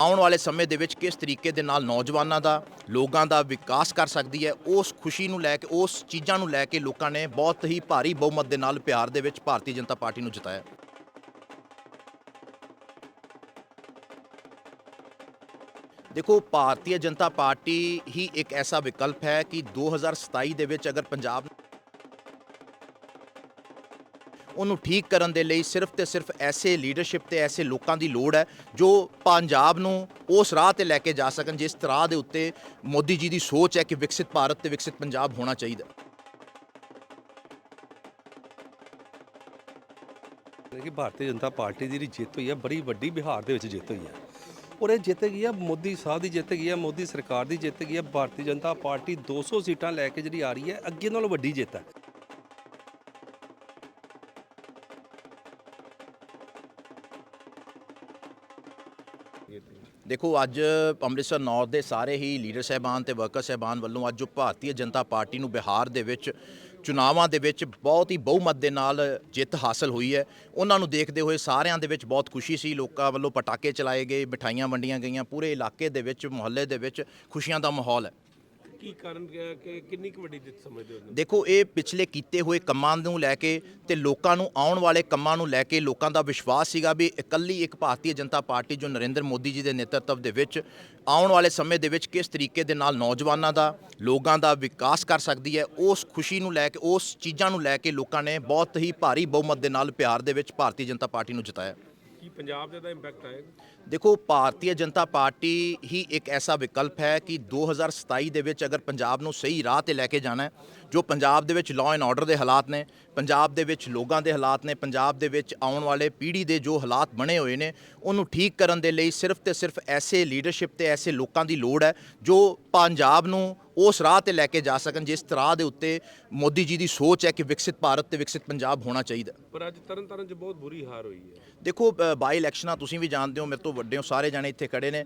ਆਉਣ ਵਾਲੇ ਸਮੇਂ ਦੇ ਵਿੱਚ ਕਿਸ ਤਰੀਕੇ ਦੇ ਨਾਲ ਨੌਜਵਾਨਾਂ ਦਾ, ਲੋਕਾਂ ਦਾ ਵਿਕਾਸ ਕਰ ਸਕਦੀ ਹੈ, ਉਸ ਖੁਸ਼ੀ ਨੂੰ ਲੈ ਕੇ, ਉਸ ਚੀਜ਼ਾਂ ਨੂੰ ਲੈ ਕੇ ਲੋਕਾਂ ਨੇ ਬਹੁਤ ਹੀ ਭਾਰੀ ਬਹੁਮਤ ਦੇ ਨਾਲ ਪਿਆਰ ਦੇ ਵਿੱਚ ਭਾਰਤੀ ਜਨਤਾ ਪਾਰਟੀ ਨੂੰ ਜਿਤਾਇਆ। ਦੇਖੋ, ਭਾਰਤੀ ਜਨਤਾ ਪਾਰਟੀ ਹੀ ਇੱਕ ਐਸਾ ਵਿਕਲਪ ਹੈ ਕਿ 2027 ਦੇ ਵਿੱਚ ਅਗਰ ਪੰਜਾਬ ਉਹਨੂੰ ਠੀਕ ਕਰਨ ਦੇ ਲਈ ਸਿਰਫ ਤੇ ਸਿਰਫ ਐਸੇ ਲੀਡਰਸ਼ਿਪ ਤੇ ਐਸੇ ਲੋਕਾਂ ਦੀ ਲੋੜ ਹੈ ਜੋ ਪੰਜਾਬ ਨੂੰ ਉਸ ਰਾਹ ਤੇ ਲੈ ਕੇ ਜਾ ਸਕਣ ਜਿਸ ਤਰ੍ਹਾਂ ਦੇ ਉੱਤੇ ਮੋਦੀ ਜੀ ਦੀ ਸੋਚ ਹੈ ਕਿ ਵਿਕਸਿਤ ਭਾਰਤ ਤੇ ਵਿਕਸਿਤ ਪੰਜਾਬ ਹੋਣਾ ਚਾਹੀਦਾ ਕਿ ਭਾਰਤੀ ਜਨਤਾ ਪਾਰਟੀ ਦੀ ਜਿਹੜੀ ਜਿੱਤ ਹੋਈ ਹੈ, ਬੜੀ ਵੱਡੀ ਬਿਹਾਰ ਦੇ ਵਿੱਚ ਜਿੱਤ ਹੋਈ ਹੈ। ਔਰ ਇਹ ਜਿੱਤ ਗਈ ਹੈ, ਮੋਦੀ ਸਾਹਿਬ ਦੀ ਜਿੱਤ ਗਈ ਹੈ, ਮੋਦੀ ਸਰਕਾਰ ਦੀ ਜਿੱਤ ਗਈ ਹੈ, ਭਾਰਤੀ ਜਨਤਾ ਪਾਰਟੀ 200 ਸੀਟਾਂ ਲੈ ਕੇ ਜਿਹੜੀ ਆ ਰਹੀ ਹੈ, ਅੱਗੇ ਨਾਲੋਂ ਵੱਡੀ ਜਿੱਤ ਹੈ। ਦੇਖੋ, ਅੱਜ ਅੰਮ੍ਰਿਤਸਰ ਨੌਰਥ ਦੇ ਸਾਰੇ ਹੀ ਲੀਡਰ ਸਹਿਬਾਨ ਤੇ ਵਰਕਰ ਸਹਿਬਾਨ ਵੱਲੋਂ ਅੱਜ ਜੋ ਭਾਰਤੀ ਜਨਤਾ ਪਾਰਟੀ ਨੂੰ ਬਿਹਾਰ ਦੇ ਵਿੱਚ, ਚੁਣਾਵਾਂ ਦੇ ਵਿੱਚ ਬਹੁਤ ਹੀ ਬਹੁਮਤ ਦੇ ਨਾਲ ਜਿੱਤ ਹਾਸਲ ਹੋਈ ਹੈ। ਉਹਨਾਂ ਨੂੰ ਦੇਖਦੇ ਹੋਏ ਸਾਰਿਆਂ ਦੇ ਵਿੱਚ ਬਹੁਤ ਖੁਸ਼ੀ ਸੀ। ਲੋਕਾਂ ਵੱਲੋਂ ਪਟਾਕੇ ਚਲਾਏ ਗਏ, ਮਿਠਾਈਆਂ ਵੰਡੀਆਂ ਗਈਆਂ। ਪੂਰੇ ਇਲਾਕੇ ਦੇ ਵਿੱਚ, ਮੁਹੱਲੇ ਦੇ ਵਿੱਚ ਖੁਸ਼ੀਆਂ ਦਾ ਮਾਹੌਲ ਹੈ। ਕੀ ਕਾਰਨ ਗਿਆ ਕਿ ਕਿੰਨੀ ਕੁ ਵੱਡੀ ਜਿੱਤ ਸਮਝਦੇ ਹੋ ਦੇਖੋ, ਇਹ ਪਿਛਲੇ ਕੀਤੇ ਹੋਏ ਕੰਮਾਂ ਨੂੰ ਲੈ ਕੇ ਤੇ ਲੋਕਾਂ ਨੂੰ ਆਉਣ ਵਾਲੇ ਕੰਮਾਂ ਨੂੰ ਲੈ ਕੇ ਲੋਕਾਂ ਦਾ ਵਿਸ਼ਵਾਸ ਸੀਗਾ ਵੀ ਇਕੱਲੀ ਇੱਕ ਭਾਰਤੀ ਜਨਤਾ ਪਾਰਟੀ ਜੋ ਨਰਿੰਦਰ ਮੋਦੀ ਜੀ ਦੇ ਨੇਤਰਤਵ ਦੇ ਵਿੱਚ ਆਉਣ ਵਾਲੇ ਸਮੇਂ ਦੇ ਵਿੱਚ ਕਿਸ ਤਰੀਕੇ ਦੇ ਨਾਲ ਨੌਜਵਾਨਾਂ ਦਾ, ਲੋਕਾਂ ਦਾ ਵਿਕਾਸ ਕਰ ਸਕਦੀ ਹੈ, ਉਸ ਖੁਸ਼ੀ ਨੂੰ ਲੈ ਕੇ, ਉਸ ਚੀਜ਼ਾਂ ਨੂੰ ਲੈ ਕੇ ਲੋਕਾਂ ਨੇ ਬਹੁਤ ਹੀ ਭਾਰੀ ਬਹੁਮਤ ਦੇ ਨਾਲ ਪਿਆਰ ਦੇ ਵਿੱਚ ਭਾਰਤੀ ਜਨਤਾ ਪਾਰਟੀ ਨੂੰ ਜਿਤਾਇਆ। ਪੰਜਾਬ ਤੇ ਦਾ ਇੰਪੈਕਟ ਆਏਗਾ ਦੇਖੋ, ਭਾਰਤੀ ਜਨਤਾ ਪਾਰਟੀ ਹੀ ਇੱਕ ਐਸਾ ਵਿਕਲਪ ਹੈ ਕਿ 2027 ਦੇ ਵਿੱਚ ਅਗਰ ਪੰਜਾਬ ਨੂੰ ਸਹੀ ਰਾਹ ਤੇ ਲੈ ਕੇ ਜਾਣਾ ਹੈ, ਜੋ ਪੰਜਾਬ ਦੇ ਵਿੱਚ ਲਾਅ ਐਂਡ ਆਰਡਰ ਦੇ ਹਾਲਾਤ ਨੇ, ਪੰਜਾਬ ਦੇ ਵਿੱਚ ਲੋਕਾਂ ਦੇ ਹਾਲਾਤ ਨੇ, ਪੰਜਾਬ ਦੇ ਵਿੱਚ ਆਉਣ ਵਾਲੇ ਪੀੜ੍ਹੀ ਦੇ ਜੋ ਹਾਲਾਤ ਬਣੇ ਹੋਏ ਨੇ, ਉਹਨੂੰ ਠੀਕ ਕਰਨ ਦੇ ਲਈ ਸਿਰਫ ਤੇ ਸਿਰਫ ਐਸੇ ਲੀਡਰਸ਼ਿਪ ਤੇ ਐਸੇ ਲੋਕਾਂ ਦੀ ਲੋੜ ਹੈ, ਜੋ ਪੰਜਾਬ ਨੂੰ ਉਸ ਰਾਹ ਤੇ ਲੈ ਕੇ ਜਾ ਸਕਣ ਜਿਸ ਤਰ੍ਹਾਂ ਦੇ ਉੱਤੇ ਮੋਦੀ ਜੀ ਦੀ ਸੋਚ ਹੈ ਕਿ ਵਿਕਸਿਤ ਭਾਰਤ ਤੇ ਵਿਕਸਿਤ ਪੰਜਾਬ ਹੋਣਾ ਚਾਹੀਦਾ ਪਰ ਅੱਜ ਤਰਨ ਤਾਰਨ 'ਚ ਬਹੁਤ ਬੁਰੀ ਹਾਰ ਹੋਈ ਹੈ। ਦੇਖੋ ਬਾਈ ਇਲੈਕਸ਼ਨਾਂ ਤੁਸੀਂ ਵੀ ਜਾਣਦੇ ਹੋ ਮੇਰੇ ਤੋਂ ਵੱਡੇ ਹੋ ਸਾਰੇ ਜਾਣੇ ਇੱਥੇ ਖੜੇ ਨੇ।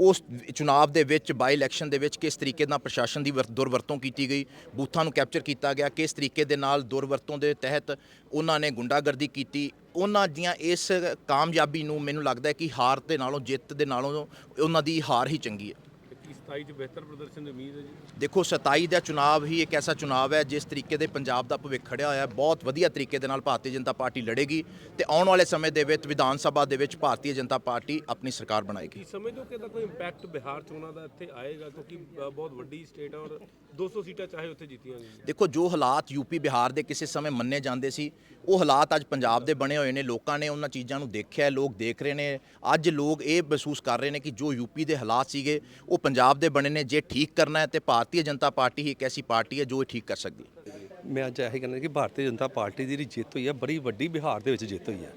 ਉਸ ਚੁਣਾਵ ਦੇ ਵਿੱਚ ਬਾਈ ਇਲੈਕਸ਼ਨ ਦੇ ਵਿੱਚ ਕਿਸ ਤਰੀਕੇ ਨਾਲ ਪ੍ਰਸ਼ਾਸਨ ਦੀ ਵਰ- ਦੁਰਵਰਤੋਂ ਕੀਤੀ ਗਈ ਬੂਥਾਂ ਨੂੰ ਕੈਪਚਰ ਕੀਤਾ ਗਿਆ ਕਿਸ ਤਰੀਕੇ ਦੇ ਨਾਲ ਦੁਰਵਰਤੋਂ ਦੇ ਤਹਿਤ ਉਹਨਾਂ ਨੇ ਗੁੰਡਾਗਰਦੀ ਕੀਤੀ ਉਹਨਾਂ ਦੀਆਂ ਇਸ ਕਾਮਯਾਬੀ ਨੂੰ ਮੈਨੂੰ ਲੱਗਦਾ ਹੈ ਕਿ ਹਾਰ ਦੇ ਨਾਲੋਂ ਜਿੱਤ ਦੇ ਨਾਲੋਂ ਉਹਨਾਂ ਦੀ ਹਾਰ ਹੀ ਚੰਗੀ ਹੈ। 27 'ਚ ਬਿਹਤਰ ਪ੍ਰਦਰਸ਼ਨ ਦੀ ਉਮੀਦ ਹੈ ਜੀ। ਦੇਖੋ 27 ਦਾ ਚੁਣਾਵ ਹੀ ਇੱਕ ਐਸਾ ਚੁਣਾਵ ਹੈ ਜਿਸ ਤਰੀਕੇ ਦੇ ਪੰਜਾਬ ਦਾ ਭਵਿੱਖ ਖੜਿਆ ਹੋਇਆ ਹੈ। ਬਹੁਤ ਵਧੀਆ ਤਰੀਕੇ ਦੇ ਨਾਲ ਭਾਰਤੀ ਜਨਤਾ ਪਾਰਟੀ ਲੜੇਗੀ ਤੇ ਆਉਣ ਵਾਲੇ ਸਮੇਂ ਦੇ ਵਿੱਚ ਵਿਧਾਨ ਸਭਾ ਦੇ ਵਿੱਚ ਭਾਰਤੀ ਜਨਤਾ ਪਾਰਟੀ ਆਪਣੀ ਸਰਕਾਰ ਬਣਾਏਗੀ। ਹੋ ਕਿ ਇਹਦਾ ਕੋਈ ਇੰਪੈਕਟ ਬਿਹਾਰ ਚੋਣਾਂ ਦਾ ਇੱਥੇ ਆਏਗਾ? ਕਿਉਂਕਿ ਬਹੁਤ ਵੱਡੀ ਸਟੇਟ ਹੈ ਔਰ 200 ਸੀਟਾਂ ਚਾਹੇ ਉੱਥੇ ਜਿੱਤੀਆਂ ਗਈਆਂ। ਦੇਖੋ ਜੋ ਹਾਲਾਤ ਯੂਪੀ ਬਿਹਾਰ ਦੇ ਕਿਸੇ ਸਮੇਂ ਮੰਨੇ ਜਾਂਦੇ ਸੀ ਉਹ ਹਾਲਾਤ ਅੱਜ ਪੰਜਾਬ ਦੇ ਬਣੇ ਹੋਏ ਨੇ। ਲੋਕਾਂ ਨੇ ਉਹਨਾਂ ਚੀਜ਼ਾਂ ਨੂੰ ਦੇਖਿਆ ਲੋਕ ਦੇਖ ਰਹੇ ਨੇ। ਅੱਜ ਲੋਕ ਇਹ ਮਹਿਸੂਸ ਕਰ ਰਹੇ ਨੇ ਕਿ ਜੋ ਯੂਪੀ ਦੇ ਹਾਲਾਤ ਸੀਗੇ ਉਹ ਪੰਜਾਬ ਦੇ ਬਣੇ ਨੇ, ਜੇ ਠੀਕ ਕਰਨਾ ਹੈ ਤੇ ਭਾਰਤੀ ਜਨਤਾ ਪਾਰਟੀ ਹੀ ਇੱਕ ਐਸੀ ਪਾਰਟੀ ਹੈ ਜੋ ਇਹ ਠੀਕ ਕਰ ਸਕਦੀ ਹੈ। ਮੈਂ ਅੱਜ ਇਹ ਕਹਿੰਦਾ ਕਿ ਭਾਰਤੀ ਜਨਤਾ ਪਾਰਟੀ ਦੀ ਜਿਹੜੀ ਜਿੱਤ ਹੋਈ ਹੈ, ਬੜੀ ਵੱਡੀ ਬਿਹਾਰ ਦੇ ਵਿੱਚ ਜਿੱਤ ਹੋਈ ਹੈ।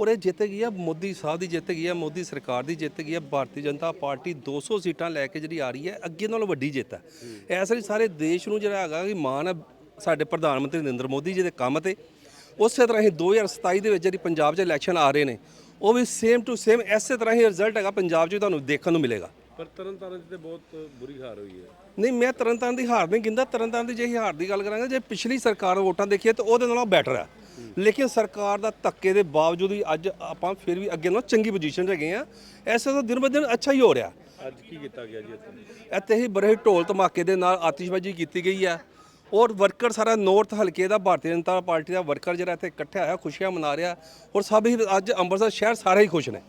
ਔਰ ਇਹ ਜਿੱਤ ਗਈ ਹੈ ਮੋਦੀ ਸਾਹਿਬ ਦੀ ਜਿੱਤ ਗਈ ਹੈ ਮੋਦੀ ਸਰਕਾਰ ਦੀ ਜਿੱਤ ਗਈ ਹੈ ਭਾਰਤੀ ਜਨਤਾ ਪਾਰਟੀ 200 ਸੀਟਾਂ ਲੈ ਕੇ ਜਿਹੜੀ ਆ ਰਹੀ ਹੈ, ਅੱਗੇ ਨਾਲੋਂ ਵੱਡੀ ਜਿੱਤ ਹੈ। ਐਸ ਲਈ ਸਾਰੇ ਦੇਸ਼ ਨੂੰ ਜਿਹੜਾ ਹੈਗਾ ਕਿ ਮਾਣ ਹੈ, ਸਾਡੇ ਪ੍ਰਧਾਨ ਮੰਤਰੀ ਨਰਿੰਦਰ ਮੋਦੀ ਜੀ ਦੇ ਕੰਮ ਤੇ। ਉਸੇ ਤਰ੍ਹਾਂ ਹੀ 2027 ਦੇ ਵਿੱਚ ਜਿਹੜੀ ਪੰਜਾਬ 'ਚ ਇਲੈਕਸ਼ਨ ਆ ਰਹੇ ਨੇ, ਉਹ ਵੀ ਸੇਮ ਟੂ ਸੇਮ ਐਸੇ ਤਰ੍ਹਾਂ ਹੀ ਰਿਜ਼ਲਟ ਹੈਗਾ, ਪੰਜਾਬ 'ਚ ਤੁਹਾਨੂੰ ਦੇਖਣ ਨੂੰ ਮਿਲੇਗਾ। ਪਰ ਤਰਨ ਤਾਰਨ 'ਚ ਤੇ ਬਹੁਤ ਬੁਰੀ ਹਾਰ ਹੋਈ ਹੈ। ਨਹੀਂ ਮੈਂ ਤਰਨਤਾਰਨ ਦੀ ਹਾਰ ਨਹੀਂ ਗਿੰਦਾ ਤਰਨਤਾਰਨ ਦੀ ਜੇ ਹਾਰ ਦੀ ਗੱਲ ਕਰਾਂਗੇ ਜੇ ਪਿਛਲੀ ਸਰਕਾਰ ਵੋਟਾਂ ਦੇਖੀਏ ਤਾਂ ਉਹਦੇ ਨਾਲੋਂ ਬੈਟਰ ਹੈ। ਲੇਕਿਨ ਸਰਕਾਰ ਦਾ ਧੱਕੇ ਦੇ ਬਾਵਜੂਦ ਵੀ ਅੱਜ ਆਪਾਂ ਫਿਰ ਵੀ ਅੱਗੇ ਨਾਲੋਂ ਚੰਗੀ ਪੋਜੀਸ਼ਨ 'ਚ ਹੈਗੇ ਆ ਐਸੇ ਤਾਂ ਦਿਨ ਬ ਦਿਨ ਅੱਛਾ ਹੀ ਹੋ ਰਿਹਾ। ਅੱਜ ਕੀ ਕੀਤਾ ਗਿਆ ਜੀ ਇੱਥੇ? ਇੱਥੇ ਹੀ ਬੜੇ ਢੋਲ ਧਮਾਕੇ ਦੇ ਨਾਲ ਆਤਿਸ਼ਬਾਜ਼ੀ ਕੀਤੀ ਗਈ ਹੈ। ਔਰ ਵਰਕਰ ਸਾਰਾ ਨਾਰਥ ਹਲਕੇ ਦਾ ਭਾਰਤੀ ਜਨਤਾ ਪਾਰਟੀ ਦਾ ਵਰਕਰ ਜਿਹੜਾ ਇੱਥੇ ਇਕੱਠਿਆ ਹੋਇਆ ਖੁਸ਼ੀਆਂ ਮਨਾ ਰਿਹਾ। ਔਰ ਸਭ ਹੀ ਅੱਜ ਅੰਮ੍ਰਿਤਸਰ ਸ਼ਹਿਰ ਸਾਰੇ ਹੀ ਖੁਸ਼ ਨੇ।